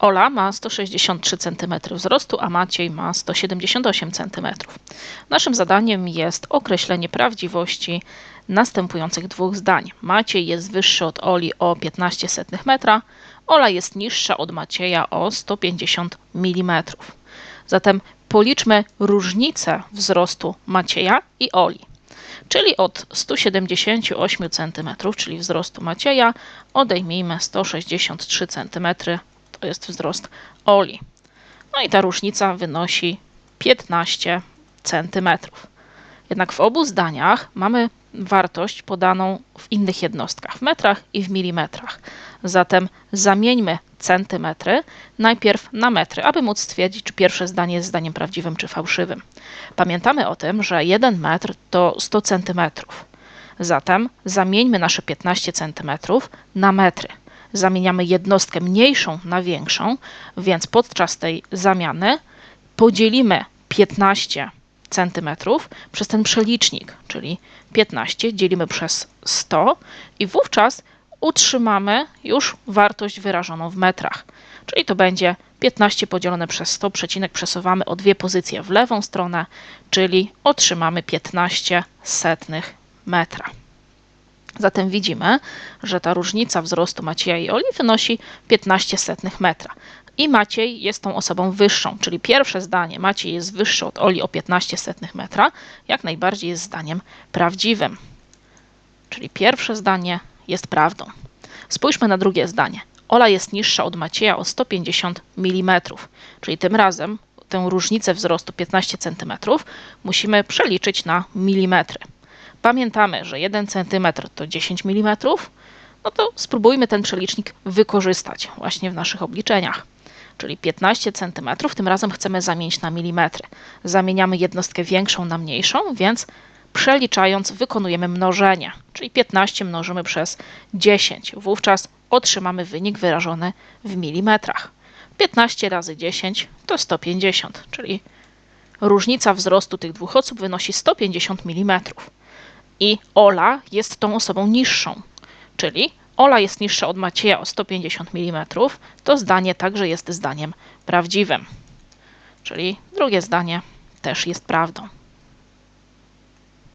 Ola ma 163 cm wzrostu, a Maciej ma 178 cm. Naszym zadaniem jest określenie prawdziwości następujących dwóch zdań. Maciej jest wyższy od Oli o 15 setnych metra, Ola jest niższa od Macieja o 150 mm. Zatem policzmy różnicę wzrostu Macieja i Oli. Czyli od 178 cm, czyli wzrostu Macieja, odejmijmy 163 cm, to jest wzrost Oli. No i ta różnica wynosi 15 cm. Jednak w obu zdaniach mamy wartość podaną w innych jednostkach, w metrach i w milimetrach. Zatem zamieńmy centymetry najpierw na metry, aby móc stwierdzić, czy pierwsze zdanie jest zdaniem prawdziwym czy fałszywym. Pamiętamy o tym, że 1 metr to 100 centymetrów. Zatem zamieńmy nasze 15 centymetrów na metry. Zamieniamy jednostkę mniejszą na większą, więc podczas tej zamiany podzielimy 15 centymetrów przez ten przelicznik, czyli 15 dzielimy przez 100 i wówczas utrzymamy już wartość wyrażoną w metrach. Czyli to będzie 15 podzielone przez 100, przecinek przesuwamy o dwie pozycje w lewą stronę, czyli otrzymamy 15 setnych metra. Zatem widzimy, że ta różnica wzrostu Macieja i Oli wynosi 15 setnych metra. I Maciej jest tą osobą wyższą, czyli pierwsze zdanie Maciej jest wyższy od Oli o 15 setnych metra, jak najbardziej jest zdaniem prawdziwym. Czyli pierwsze zdanie jest prawdą. Spójrzmy na drugie zdanie. Ola jest niższa od Macieja o 150 mm, czyli tym razem tę różnicę wzrostu 15 cm musimy przeliczyć na milimetry. Pamiętamy, że 1 cm to 10 mm, no to spróbujmy ten przelicznik wykorzystać właśnie w naszych obliczeniach. Czyli 15 cm, tym razem chcemy zamienić na milimetry. Zamieniamy jednostkę większą na mniejszą, więc przeliczając wykonujemy mnożenie, czyli 15 mnożymy przez 10. Wówczas otrzymamy wynik wyrażony w milimetrach. 15 razy 10 to 150, czyli różnica wzrostu tych dwóch osób wynosi 150 mm. I Ola jest tą osobą niższą, czyli Ola jest niższa od Macieja o 150 mm, to zdanie także jest zdaniem prawdziwym. Czyli drugie zdanie też jest prawdą.